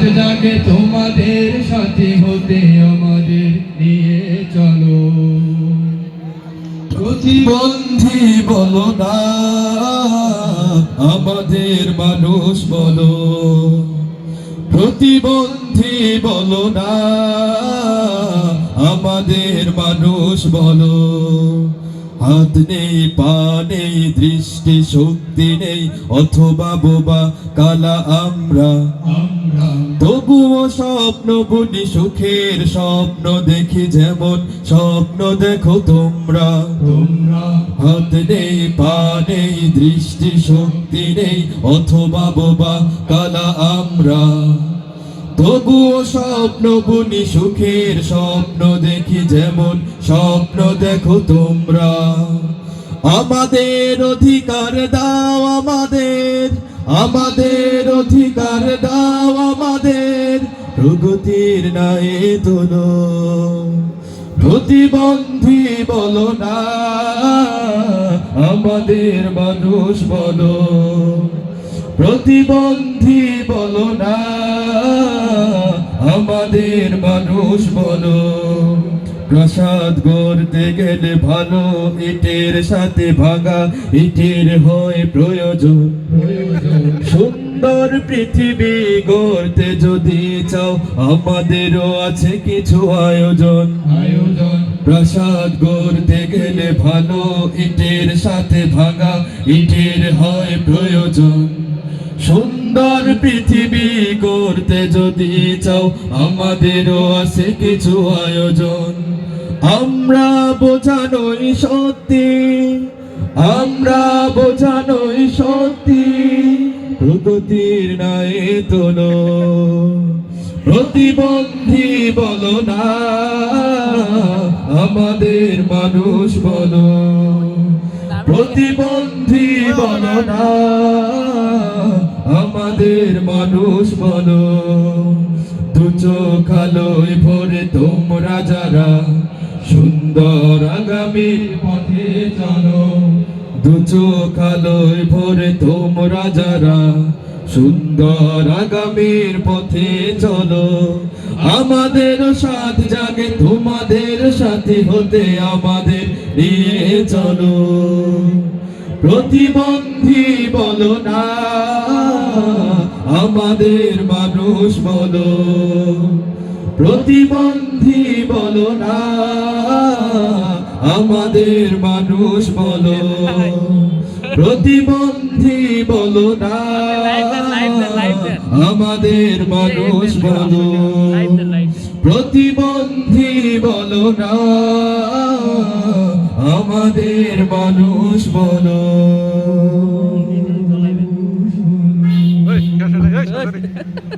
সাথ জাগে তোমাদের সাথে হতে আমাদের নিয়ে চলো। প্রতিবন্ধী বলো না আমাদের মানুষ বলো। প্রতিবন্ধী বলো না আমাদের মানুষ বলো। হাত নেই পা নেই দৃষ্টি শক্তি নেই অথবা বোবা কালা আমরা। তবুও স্বপ্ন বুনি সুখের স্বপ্ন দেখি যেমন স্বপ্ন দেখো তোমরা। তোমরা। হাত নেই পা নেই দৃষ্টি শক্তি নেই অথবা বোবা কালা আমরা। তবুও স্বপ্ন বুনি সুখের স্বপ্ন দেখি যেমন স্বপ্ন দেখো তোমরা। আমাদের অধিকার দাও আমাদের আমাদের অধিকার দাও আমাদের, প্রগতির নাই তোলো। প্রতিবন্ধী বলো না, আমাদের মানুষ বলো। প্রতিবন্ধী বলো না আমাদের মানুষ বলো প্রসাদ গড়তে গেলে ভালো ইটের সাথে ভাঙা ইটের হয় প্রয়োজন। সুন্দর পৃথিবী গড়তে যদি চাও আমাদেরও আছে কিছু আয়োজন। আয়োজন। প্রাসাদ গড়তে গেলে ভালো ইটের সাথে ভাঙা ইটের হয় প্রয়োজন। সুন্দর পৃথিবী করতে যদি চাও, আমাদেরও আছে কিছু আয়োজন। আমরা বোঝানোই সত্যি, আমরা বোঝানোই সত্যি, প্রগতির নাই তোলো। প্রতিবন্ধী বলো না, আমাদের মানুষ বলো। প্রতিবন্ধী বলো না আমাদের মানুষ বলো, দু চোখ আলোয় ভরে তোমরা যারা সুন্দর আগামীর পথে চলো, দু চোখ আলোয় ভরে তোমরা যারা সুন্দর আগামীর পথে চলো, আমাদের সাথ জাগে, তোমাদের সাথে হতে আমাদের নিয়ে চলো। প্রতিবন্ধী বলো না। আমাদের মানুষ বলো, প্রতিবন্ধী বলো না, আমাদের মানুষ বলো, প্রতিবন্ধী বলো না, আমাদের মানুষ বলো, প্রতিবন্ধী বলো না, আমাদের মানুষ বলো। forward.